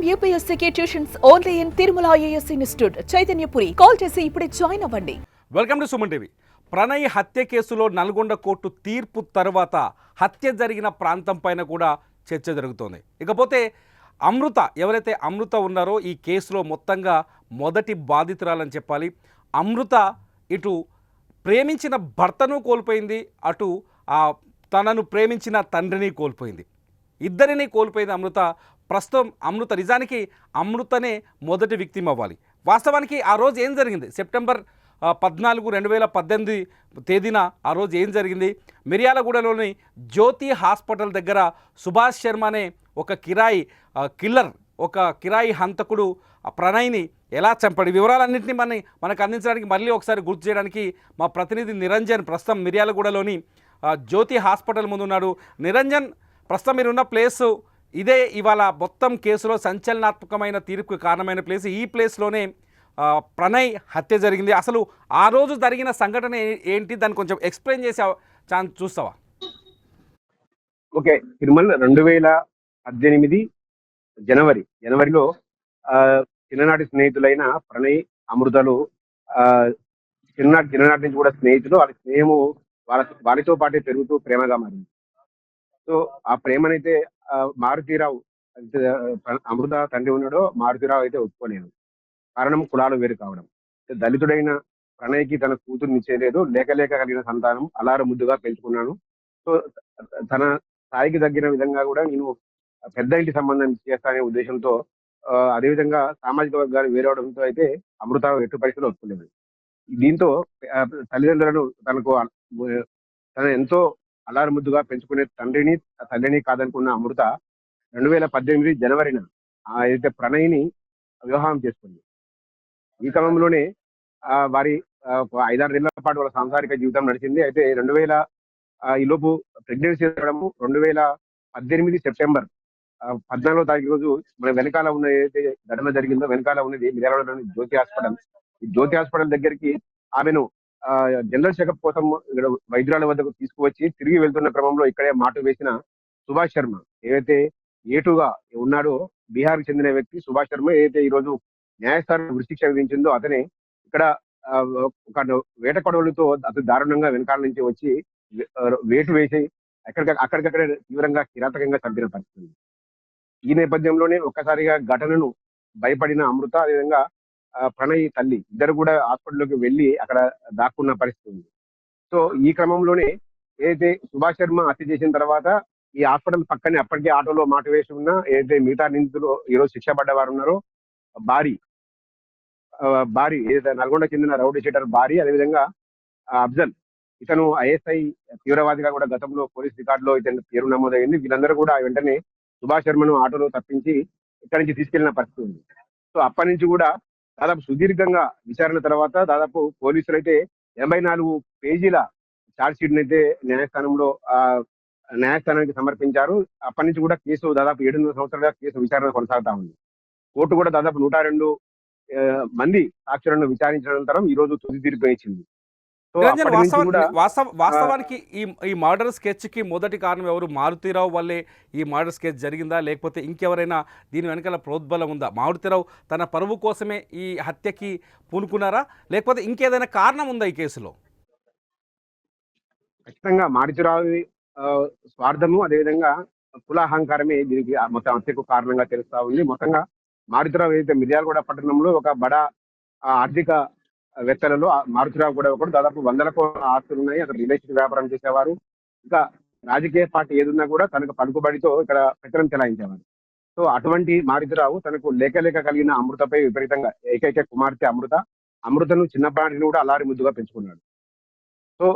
Time యూపీఎస్సీకి tuitions only in Tirumala IAS institute. Chaitanyapuri. Call చేసి ఇప్పుడే join అవ్వండి. Welcome to Suman TV. Pranay హత్య కేసులో నల్గొండ కోర్టు తీర్పు తర్వాత హత్య జరిగిన ప్రాంతం పైన కూడా చర్చ జరుగుతోంది. ఇకపోతే అమృత ఎవరైతే అమృత ఉన్నారో ఈ కేసులో మొత్తంగా మొదటి బాధితురాలని చెప్పాలి. అమృత ఇటు ప్రేమించిన భర్తను కోల్పోయింది. అటు తనను ప్రేమించిన తండ్రిని కోల్పోయింది. ఇద్దరిని కోల్పోయింది అమృత. ప్రస్తుతం అమృత నిజానికి అమృతనే మొదటి విక్టిమ్ అవ్వాలి. వాస్తవానికి ఆ రోజు ఏం జరిగింది? సెప్టెంబర్ పద్నాలుగు రెండు వేల పద్దెనిమిది తేదీన ఆ రోజు ఏం జరిగింది? మిర్యాలగూడలోని జ్యోతి హాస్పిటల్ దగ్గర సుభాష్ శర్మ అనే ఒక కిరాయి కిల్లర్ ఒక కిరాయి హంతకుడు ప్రణయ్ని ఎలా చంపాడు? వివరాలన్నింటినీ మన మనకు అందించడానికి మళ్ళీ ఒకసారి గుర్తు చేయడానికి మా ప్రతినిధి నిరంజన్ ప్రస్తుతం మిర్యాలగూడలోని జ్యోతి హాస్పిటల్ ముందు ఉన్నాడు నిరంజన్ ప్రస్తుతం మీరున్న ప్లేసు ఇదే ఇవాళ మొత్తం కేసులో సంచలనాత్మకమైన తీర్పుకు కారణమైన ప్లేస్ ఈ ప్లేస్లోనే ప్రణయ్ హత్య జరిగింది. అసలు ఆ రోజు జరిగిన సంఘటన ఏంటి? దాన్ని కొంచెం ఎక్స్ప్లెయిన్ చేసే ఛాన్స్ చూస్తావా? ఓకే. తిరుమల రెండు వేల పద్దెనిమిది జనవరి జనవరిలో ఆ, చిన్ననాటి స్నేహితులైన ప్రణయ్ అమృతలు ఆ, చిన్ననాటి చిన్ననాటి నుంచి కూడా స్నేహితులు వాళ్ళ స్నేహము వాళ్ళ వారితో పాటే పెరుగుతూ ప్రేమగా మారింది. సో ఆ ప్రేమనైతే మారుతీరావు అయితే, అమృత తండ్రి ఉన్నాడో మారుతీరావు అయితే ఒప్పుకోలేదు. కారణం కులాలు వేరు కావడం. దళితుడైన ప్రణయ్కి తన కూతురు ఇచ్చేయలేదు లేక లేక కలిగిన సంతానం అలార ముద్దుగా పెంచుకున్నాను. సో తన స్థాయికి తగ్గిన విధంగా కూడా నేను పెద్ద ఇంటి సంబంధం చేస్తానే ఉద్దేశంతో అదేవిధంగా సామాజిక వర్గాలు వేరవడంతో అయితే అమృత ఎటు పరిస్థితులు ఒప్పుకోలేదు. దీంతో తల్లిదండ్రులను తనకు తన ఎంతో అల్లారు ముద్దుగా పెంచుకునే తండ్రిని తల్లిని కాదనుకున్న అమృత రెండు వేల పద్దెనిమిది జనవరిన ఆ, అయితే ప్రణయ్ని వివాహం చేసుకుంది. ఈ క్రమంలోనే ఆ, వారి ఐదారు నెలల పాటు వాళ్ళ సాంసారిక జీవితం నడిచింది. అయితే రెండు వేల ఆ, ఈ లోపు ప్రెగ్నెన్సీ రావడము రెండు వేల పద్దెనిమిది సెప్టెంబర్ పద్నాలుగో తారీఖు రోజు మన వెనకాల ఉన్న ఏదైతే ఘటన జరిగిందో వెనకాల ఉన్నది మిర్యాలలోని జ్యోతి హాస్పిటల్. ఈ జ్యోతి హాస్పిటల్ దగ్గరికి ఆమెను జనరల్ చెకప్ కోసం ఇక్కడ వైద్యురాల వద్దకు తీసుకువచ్చి తిరిగి వెళ్తున్న క్రమంలో ఇక్కడే మాటు వేసిన సుభాష్ శర్మ. ఏదైతే ఏటుగా ఉన్నాడో బీహార్కి చెందిన వ్యక్తి సుభాష్ శర్మ ఏదైతే ఈ రోజు న్యాయస్థానం ఉరిశిక్ష విధించిందో అతనే ఇక్కడ ఆ, ఒక వేట కొడవలతో అతి దారుణంగా వెనకాల నుంచి వచ్చి వేటు వేసి అక్కడికి అక్కడికక్కడే తీవ్రంగా కిరాతకంగా చంపిన పరిస్థితి ఈ నేపథ్యంలోనే ఒక్కసారిగా ఘటనను భయపడిన అమృత అదేవిధంగా ప్రణయ్ తల్లి ఇద్దరు కూడా హాస్పిటల్లోకి వెళ్ళి అక్కడ దాక్కున్న పరిస్థితి ఉంది. సో ఈ క్రమంలోనే ఏదైతే సుభాష్ శర్మ హత్య చేసిన తర్వాత ఈ హాస్పిటల్ పక్కనే అప్పటికే ఆటోలో మాట వేసి ఉన్న ఏదైతే మిగతా నిందితులు ఈరోజు శిక్ష పడ్డవారు ఉన్నారో భారీ ఆ, ఏదైతే నల్గొండ చెందిన రౌడీ షీటర్ భారీ అదేవిధంగా అఫ్జల్ ఇతను ఐఎస్ఐ తీవ్రవాదిగా కూడా గతంలో పోలీస్ రికార్డులో ఇతని పేరు నమోదైంది. వీళ్ళందరూ కూడా వెంటనే సుభాష్ శర్మను ఆటోలో తప్పించి ఇక్కడి నుంచి తీసుకెళ్ళిన పరిస్థితి ఉంది. సో అప్పటి నుంచి కూడా దాదాపు సుదీర్ఘంగా విచారణ తర్వాత దాదాపు పోలీసులు అయితే ఎనభై నాలుగు పేజీల ఛార్జ్ షీట్ అయితే న్యాయస్థానంలో ఆ, న్యాయస్థానానికి సమర్పించారు. అప్పటి నుంచి కూడా కేసు దాదాపు ఏడున్నర సంవత్సరాలుగా కేసు విచారణ కొనసాగుతా ఉంది. కోర్టు కూడా దాదాపు నూట రెండు మంది సాక్షులను విచారించిన అనంతరం ఈ రోజు తుది తీర్పు ఇచ్చింది నిరంజన్ వాస్తవానికి ఈ ఈ మర్డర్ స్కెచ్కి మొదటి కారణం ఎవరు? మారుతీరావు వల్లే ఈ మర్డర్ స్కెచ్ జరిగిందా? లేకపోతే ఇంకెవరైనా దీని వెనకాల ప్రోద్బలం ఉందా? మారుతీరావు తన పరువు కోసమే ఈ హత్యకి పూనుకున్నారా? లేకపోతే ఇంకేదైనా కారణం ఉందా ఈ కేసులో? ఖచ్చితంగా మారుతిరావు స్వార్థము అదేవిధంగా కులాహంకారమే దీనికి మొత్తం హత్యకు కారణంగా తెలుస్తా ఉంది. మొత్తంగా మారుతిరావు ఏదైతే మిర్యాలగూడ పట్టణంలో ఒక బడ ఆర్థిక వేత్తలలో మారుతిరావు కూడా ఒకడు. దాదాపు వందల కోట్ల ఆస్తులు ఉన్నాయి. అక్కడ రిలేషన్ వ్యాపారం చేసేవారు. ఇంకా రాజకీయ పార్టీ ఏదున్నా కూడా తనకు పలుకుబడితో ఇక్కడ పెత్తనం చెలాయించేవారు. సో అటువంటి మారుతిరావు తనకు లేక లేక కలిగిన అమృతపై విపరీతంగా ఏకైక కుమార్తె అమృత. అమృతను చిన్నపాటిని కూడా అల్లారి ముద్దుగా పెంచుకున్నాడు. సో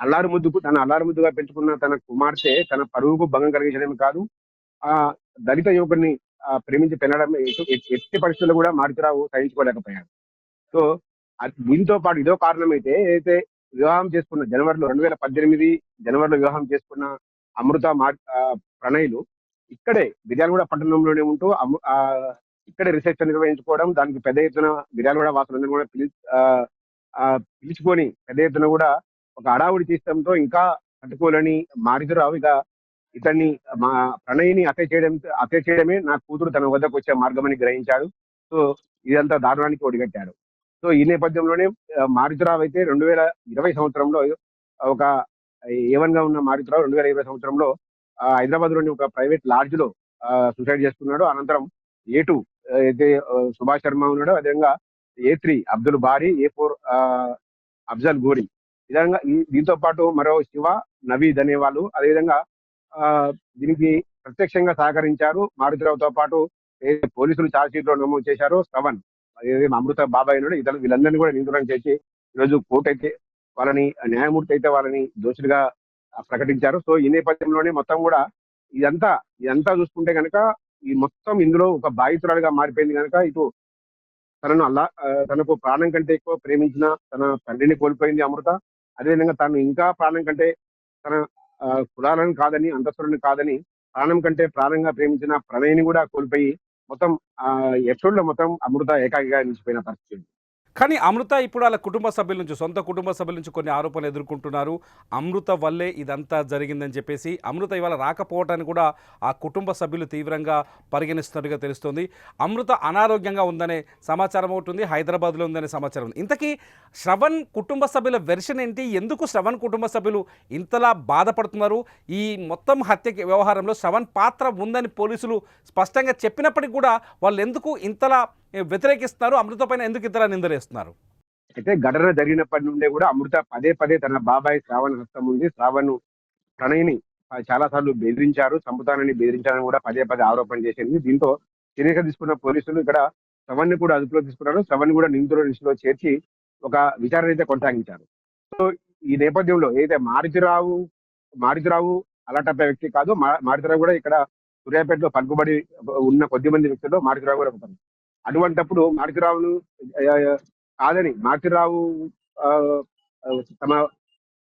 అల్లారు ముద్దుకు తన అల్లారు ముద్దుగా పెంచుకున్న తన కుమార్తె తన పరువుకు భంగం కలిగించడమే కాదు ఆ దళిత యువకుడిని ప్రేమించి పెనడం ఎట్టి పరిస్థితుల్లో కూడా మారుతిరావు సహించుకోలేకపోయాడు. సో దీంతో పాటు ఇదో కారణం అయితే ఏదైతే వివాహం చేసుకున్న జనవరిలో రెండు వేల పద్దెనిమిది జనవరిలో వివాహం చేసుకున్న అమృత మా ఆ, ప్రణయ్లు ఇక్కడే మిర్యాలగూడ పట్టణంలోనే ఉంటూ ఆ, ఇక్కడే రిసెప్షన్ నిర్వహించుకోవడం దానికి పెద్ద ఎత్తున మిర్యాలగూడ వాసులందరూ కూడా పిలి ఆ, పిలుచుకొని పెద్ద ఎత్తున కూడా ఒక అడావుడి తీసడంతో ఇంకా తట్టుకోలేని మారుతిరావు ఇక ఇతన్ని మా ప్రణయ్ని అతే చేయడం అతే చేయడమే నా కూతురు తన వద్దకు వచ్చే మార్గమని గ్రహించాడు. సో ఇదంతా దారుణానికి ఒడిగట్టాడు. సో ఈ నేపథ్యంలోనే మారుతిరావు అయితే రెండు వేల ఇరవై సంవత్సరంలో ఒక ఏవన్గా ఉన్న మారుతిరావు రెండు వేల ఇరవై సంవత్సరంలో హైదరాబాద్లోని ఒక ప్రైవేట్ లాడ్జ్లో సూసైడ్ చేసుకున్నాడు. అనంతరం ఏ టూ అయితే సుభాష్ శర్మ ఉన్నాడు అదేవిధంగా ఏ త్రీ అబ్దుల్ బారీ ఏ ఫోర్ అఫ్జల్ గోరి. ఈ విధంగా దీంతో పాటు మరో శివ నవీద్ అనే వాళ్ళు అదేవిధంగా ఆ, దీనికి ప్రత్యక్షంగా సహకరించారు. మారుతిరావుతో పాటు పోలీసులు ఛార్జ్ షీట్లో నమోదు చేశారు. శ్రవణ్. అమృత బాబాయ్ నుండి ఇతరులు వీళ్ళందరినీ కూడా నిందితులను చేసి ఈరోజు కోర్టు అయితే వాళ్ళని న్యాయమూర్తి అయితే వాళ్ళని దోషులుగా ప్రకటించారు. సో ఈ నేపథ్యంలోనే మొత్తం కూడా ఇదంతా ఇదంతా చూసుకుంటే కనుక ఈ మొత్తం ఇందులో ఒక బాధితురాలుగా మారిపోయింది కనుక ఇటు తనను అల్లా తనకు ప్రాణం కంటే ఎక్కువ ప్రేమించిన తన తండ్రిని కోల్పోయింది అమృత. అదేవిధంగా తను ఇంకా ప్రాణం కంటే తన ఆ, కులాలను కాదని అంతస్తులను కాదని ప్రాణం కంటే ప్రాణంగా ప్రేమించిన ప్రణయ్ని కూడా కోల్పోయి మొత్తం ఆ ఎపిసోడ్లో మొత్తం అమృత ఏకాకిగా నిలిచిపోయిన పరిస్థితి కానీ అమృత ఇప్పుడు వాళ్ళ కుటుంబ సభ్యుల నుంచి సొంత కుటుంబ సభ్యుల నుంచి కొన్ని ఆరోపణలు ఎదుర్కొంటున్నారు. అమృత వల్లే ఇదంతా జరిగిందని చెప్పేసి అమృత ఇవాళ రాకపోవటాన్ని కూడా ఆ కుటుంబ సభ్యులు తీవ్రంగా పరిగణిస్తున్నట్టుగా తెలుస్తుంది. అమృత అనారోగ్యంగా ఉందనే సమాచారం ఒకటి ఉంది హైదరాబాద్లో ఉందనే సమాచారం ఉంది. ఇంతకీ శ్రవణ్ కుటుంబ సభ్యుల వెర్షన్ ఏంటి? ఎందుకు శ్రవణ్ కుటుంబ సభ్యులు ఇంతలా బాధపడుతున్నారు? ఈ మొత్తం హత్య వ్యవహారంలో శ్రవణ్ పాత్ర ఉందని పోలీసులు స్పష్టంగా చెప్పినప్పటికీ కూడా వాళ్ళు ఎందుకు ఇంతలా వ్యతిరేకిస్తున్నారు అమృత పైన ఎందుకు ఇతర నిందలేస్తున్నారు? అయితే ఘటన జరిగినప్పటి నుండే కూడా అమృత పదే పదే తన బాబాయ్ శ్రావణ్ హస్తం ఉంది. శ్రావణ్ ప్రణయ్ని చాలా సార్లు బెదిరించారు చంపుతానని బెదిరించారని కూడా పదే పదే ఆరోపణ చేసింది. దీంతో చర్యగా తీసుకున్న పోలీసులు ఇక్కడ శ్రవణ్ని కూడా అదుపులో తీసుకున్నారు. శ్రవణ్ కూడా నిందితుల లిస్టులో చేర్చి ఒక విచారణ అయితే కొనసాగించారు. సో ఈ నేపథ్యంలో ఏదైతే మారుతిరావు మారుతిరావు అలాంటి వ్యక్తి కాదు మా- మారుతిరావు కూడా ఇక్కడ సూర్యాపేటలో పలుకుబడి ఉన్న కొద్ది మంది వ్యక్తుల్లో మారుతిరావు కూడా అటువంటప్పుడు మారుతిరావును కాదని మారుతిరావు ఆ, తమ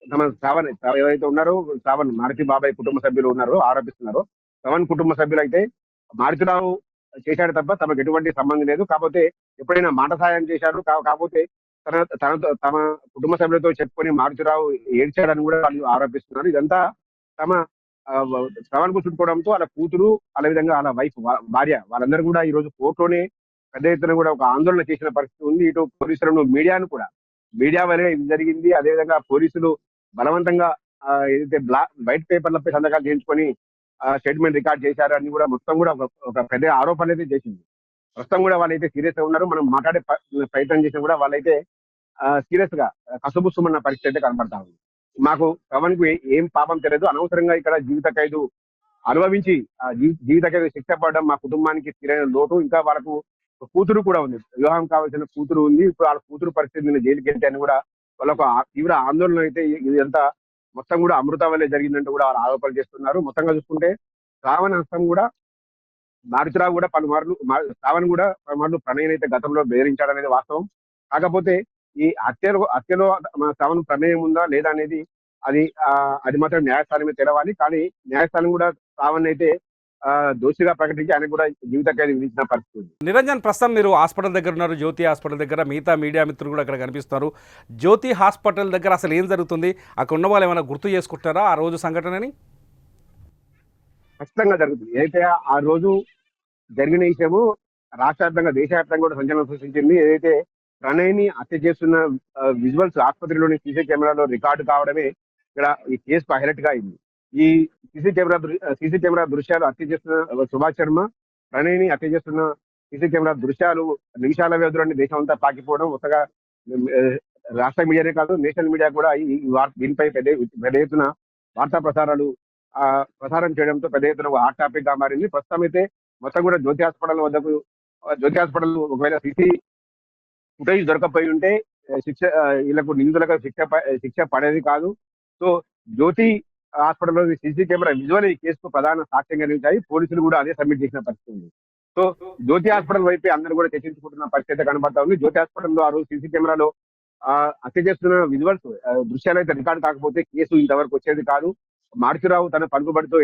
తమ శ్రావణ్ ఎవరైతే ఉన్నారో శ్రావణ్ మారుతి బాబాయ్ కుటుంబ సభ్యులు ఉన్నారో ఆరోపిస్తున్నారో శ్రవణ్ కుటుంబ సభ్యులు అయితే మారుతిరావు చేశాడు తప్ప తమకు ఎటువంటి సంబంధం లేదు. కాకపోతే ఎప్పుడైనా మాట సాయం చేశారు కాకపోతే తన తనతో తమ కుటుంబ సభ్యులతో చెప్పుకొని మారుతిరావు ఏడ్చాడని కూడా వాళ్ళు ఆరోపిస్తున్నారు. ఇదంతా తమ శ్రవణ్కు చుట్టుకోవడంతో వాళ్ళ కూతురు అదే విధంగా వాళ్ళ వైఫ్ భార్య వాళ్ళందరూ కూడా ఈ రోజు కోర్టులోనే పెద్ద ఎత్తున కూడా ఒక ఆందోళన చేసిన పరిస్థితి ఉంది. ఇటు పోలీసులను మీడియాను కూడా. మీడియా వల్లే ఇది జరిగింది. అదేవిధంగా పోలీసులు బలవంతంగా ఏదైతే బ్లా వైట్ పేపర్లపై సంతకాలు చేయించుకొని స్టేట్మెంట్ రికార్డ్ చేశారు. అని కూడా మొత్తం కూడా ఒక పెద్ద ఆరోపణలు అయితే చేసింది. ప్రస్తుతం కూడా వాళ్ళైతే సీరియస్గా ఉన్నారు. మనం మాట్లాడే ప్రయత్నం చేసినా కూడా వాళ్ళైతే సీరియస్గా కసుబుసుమన్న పరిస్థితి అయితే కనబడతా ఉంది. మాకు పవన్కు ఏం పాపం తెలియదు అనవసరంగా ఇక్కడ జీవిత ఖైదు అనుభవించి ఆ జీవిత ఖైదు శిక్ష పడడం మా కుటుంబానికి తీరైన లోటు. ఇంకా వాళ్ళకు కూతురు కూడా ఉంది. వివాహం కావాల్సిన కూతురు ఉంది. ఇప్పుడు వాళ్ళ కూతురు పరిస్థితి నేను జైలుకి వెళ్తే అని కూడా వాళ్ళకు ఒక తీవ్ర ఆందోళన అయితే ఇదంతా మొత్తం కూడా అమృత వల్లే జరిగిందంటూ కూడా వాళ్ళు ఆరోపణలు చేస్తున్నారు. మొత్తంగా చూసుకుంటే రావణ హస్తం కూడా మారుతిరావు కూడా పలుమార్లు రావణ్ కూడా పలుమార్లు ప్రణయన్ అయితే గతంలో బెదిరించాడనేది వాస్తవం. కాకపోతే ఈ హత్యలో హత్యలో మన శ్రావణ్ ప్రమేయం ఉందా లేదా అనేది అది ఆ, అది మాత్రం న్యాయస్థానమే తెలవాలి. కానీ న్యాయస్థానం కూడా శ్రావణ్ అయితే దోషిగా ప్రకటించి ఆయన కూడా జీవిత ఖైదు విధించిన పరిస్థితి నిరంజన్ ప్రస్తుతం మీరు హాస్పిటల్ దగ్గర ఉన్నారు జ్యోతి హాస్పిటల్ దగ్గర. మిగతా మీడియా మిత్రులు కూడా అక్కడ కనిపిస్తున్నారు. జ్యోతి హాస్పిటల్ దగ్గర అసలు ఏం జరుగుతుంది? అక్కడ ఉన్న వాళ్ళు ఏమైనా గుర్తు చేసుకుంటారా ఆ రోజు సంఘటనని? ఖచ్చితంగా జరుగుతుంది. ఏదైతే ఆ రోజు జరిగిన విషయము రాష్ట్ర వ్యాప్తంగా దేశవ్యాప్తంగా కూడా సంచలనం సృష్టించింది. ఏదైతే ప్రణయ్ని హత్య చేస్తున్న విజువల్స్ ఆసుపత్రిలోని సీసీ కెమెరాలో రికార్డు కావడమే ఇక్కడ ఈ కేసుకు హైలైట్గా అయింది. ఈ సీసీ కెమెరా సీసీ కెమెరా దృశ్యాలు హత్య చేస్తున్న సుభాష్ శర్మ ప్రణయ్ని హత్య చేస్తున్న సీసీ కెమెరా దృశ్యాలు నిమిషాల వ్యవధిలోని దేశం అంతా పాకిపోవడం కొత్తగా రాష్ట్ర మీడియానే కాదు నేషనల్ మీడియా కూడా ఈ వార్త దీనిపై పెద్ద పెద్ద ఎత్తున వార్తా ప్రసారాలు ఆ ప్రసారం చేయడంతో పెద్ద ఎత్తున హాట్ టాపిక్గా మారింది. ప్రస్తుతం అయితే మొత్తం కూడా జ్యోతి హాస్పిటల్ వద్దకు జ్యోతి హాస్పిటల్ ఒకవేళ సిసి ఫుటేజ్ దొరకపోయి ఉంటే శిక్ష వీళ్ళకు నిందితులకు శిక్ష శిక్ష పడేది కాదు. సో జ్యోతి హాస్పిటల్లో సీసీ కెమెరా విజువల్ ఈ కేసుకు ప్రధాన సాక్ష్యంగా నిలిచాయి. పోలీసులు కూడా అదే సబ్మిట్ చేసిన పరిస్థితి ఉంది. సో జ్యోతి హాస్పిటల్ వైపు అందరూ కూడా చర్చించుకుంటున్న పరిస్థితి కనబడతా ఉంది. జ్యోతి హాస్పిటల్లో ఆ రోజు సీసీ కెమెరాలో ఆ, హత్య చేస్తున్న విజువల్స్ దృశ్యాలు అయితే రికార్డు కాకపోతే కేసు ఇంతవరకు వచ్చేది కాదు. మారుతిరావు తన పలుకుబడితో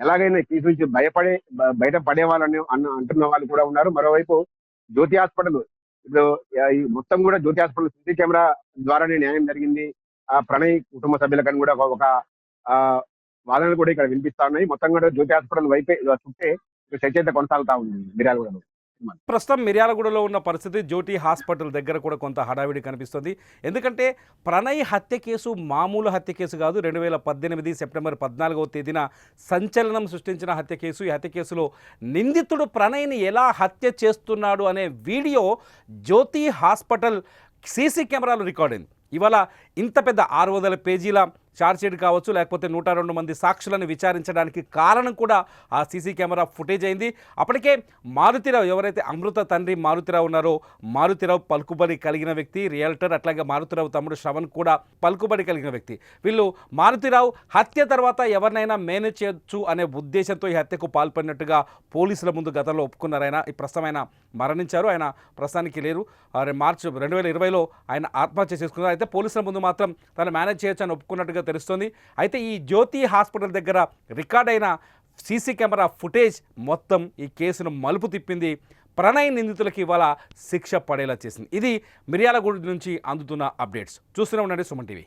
ఎలాగైనా కేసు నుంచి భయపడే బయట పడేవాళ్ళని అన్న అంటున్న వాళ్ళు కూడా ఉన్నారు. మరోవైపు జ్యోతి హాస్పిటల్ ఇప్పుడు ఈ మొత్తం కూడా జ్యోతి హాస్పిటల్ సీసీ కెమెరా ద్వారానే న్యాయం జరిగింది. ఆ ప్రణయ్ కుటుంబ సభ్యులకని కూడా ఒక- వాదనలు కూడా ఇక్కడ వినిపిస్తా ఉన్నాయి. మొత్తం కూడా జ్యోతి హాస్పిటల్ వైపే చుట్టే చర్చ అయితే కొనసాగుతా ఉంది మిర్యాలగూడలో. ప్రస్తుతం మిర్యాలగూడలో ఉన్న పరిస్థితి జ్యోతి హాస్పిటల్ దగ్గర కూడా కొంత హడావిడి కనిపిస్తుంది. ఎందుకంటే ప్రణయ్ హత్య కేసు మామూలు హత్య కేసు కాదు. రెండు వేల పద్దెనిమిది సెప్టెంబర్ పద్నాలుగవ తేదీన సంచలనం సృష్టించిన హత్య కేసు. ఈ హత్య కేసులో నిందితుడు ప్రణయ్ని ఎలా హత్య చేస్తున్నాడు అనే వీడియో జ్యోతి హాస్పిటల్ సీసీ కెమెరాలు రికార్డ్ ఇవాళ ఇంత పెద్ద ఆరు వందల పేజీల ఛార్జ్షీట్ కావచ్చు లేకపోతే నూట రెండు మంది సాక్షులను విచారించడానికి కారణం కూడా ఆ సీసీ కెమెరా ఫుటేజ్ అయింది. అప్పటికే మారుతిరావు ఎవరైతే అమృత తండ్రి మారుతిరావు ఉన్నారో మారుతిరావు పలుకుబడి కలిగిన వ్యక్తి రియల్టర్ అట్లాగే మారుతిరావు తమ్ముడు శ్రవణ్ కూడా పలుకుబడి కలిగిన వ్యక్తి. వీళ్ళు మారుతిరావు హత్య తర్వాత ఎవరినైనా మేనేజ్ చేయొచ్చు అనే ఉద్దేశంతో ఈ హత్యకు పాల్పడినట్టుగా పోలీసుల ముందు గతంలో ఒప్పుకున్నారు. ఆయన ఈ ప్రస్తుతం ఆయన మరణించారు. ఆయన ప్రస్తుతానికి లేరు. మార్చి రెండు వేల ఇరవైలో ఆయన ఆత్మహత్య చేసుకున్నారు. అయితే పోలీసుల ముందు మాత్రం తను మేనేజ్ చేయొచ్చు అని ఒప్పుకున్నట్టుగా తెలుస్తుంది. అయితే ఈ జ్యోతి హాస్పిటల్ దగ్గర రికార్డైన సీసీ కెమెరా ఫుటేజ్ మొత్తం ఈ కేసును మలుపు తిప్పింది. ప్రణయ్ నిందితులకి ఇవాళ శిక్ష పడేలా చేసింది. ఇది మిర్యాలగూడ నుంచి అందుతున్న అప్డేట్స్. చూస్తూనే ఉండండి సుమన్ టీవీ.